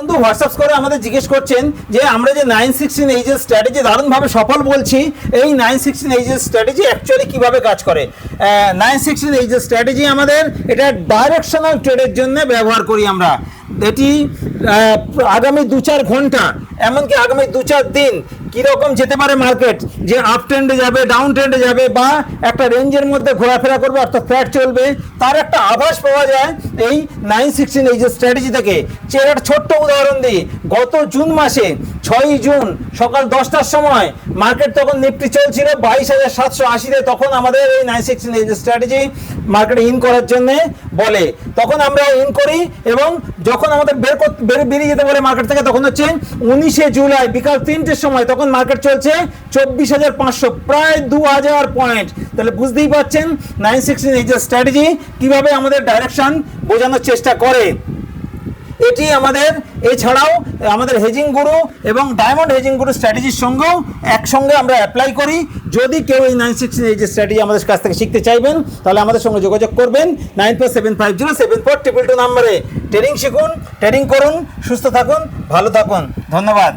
বন্ধু হোয়াটসঅ্যাপ করে আমাদের জিজ্ঞেস করছেন যে আমরা যে নাইন সিক্সটিন এইজের স্ট্র্যাটেজি দারুণভাবে সফল বলছি, এই নাইন সিক্সটিন এইজের স্ট্র্যাটেজি অ্যাকচুয়ালি কীভাবে কাজ করে? নাইন সিক্সটিন এইজের স্ট্র্যাটেজি আমাদের, এটা ডাইরেকশনাল ট্রেডের জন্য ব্যবহার করি আমরা। এটি আগামী দু চার ঘণ্টা, এমনকি আগামী দু চার দিন কীরকম যেতে পারে মার্কেট যে আপ ট্রেন্ডে যাবে ডাউন ট্রেন্ডে যাবে বা একটা রেঞ্জের মধ্যে ঘোরাফেরা করবে, অর্থাৎ ফ্ল্যাট চলবে, তার একটা আভাস পাওয়া যায় এই নাইন সিক্সটিন এই যে স্ট্র্যাটেজি থেকে। একটা ছোট্ট উদাহরণ দিই, গত জুন মাসে ছয়ই জুন সকাল দশটার সময়। মার্কেট তখন নিফটি চলছিল বাইশ হাজার সাতশো আশিতে। তখন আমাদের এই নাইন সিক্সটিন স্ট্র্যাটেজি মার্কেটে ইন করার জন্যে বলে। তখন আমরা ইন করি এবং যখন আমাদের বের বের, বেরিয়ে যেতে বলে মার্কেট থেকে, তখন হচ্ছে উনিশে জুলাই বিকাল তিনটের সময় তখন মার্কেট চলছে চব্বিশ হাজার পাঁচশো, প্রায় দু হাজার পয়েন্ট তাহলে বুঝতেই পারছেন নাইন সিক্সটিন স্ট্র্যাটেজি কীভাবে আমাদের ডাইরেকশন বোঝানোর চেষ্টা করে। এটি আমাদের, এছাড়াও আমাদের হেজিং গুরু এবং ডায়মন্ড হেজিং গুরু স্ট্র্যাটেজির সঙ্গেও একসঙ্গে আমরা অ্যাপ্লাই করি। যদি কেউ এই নাইন সিক্সটিন এই যে স্ট্র্যাটেজি আমাদের কাছ থেকে শিখতে চাইবেন, তাহলে আমাদের সঙ্গে যোগাযোগ করবেন। Nine four seven five zero seven four triple two নাম্বারে। ট্রেনিং শিখুন ট্রেনিং করুন, সুস্থ থাকুন, ভালো থাকুন। ধন্যবাদ।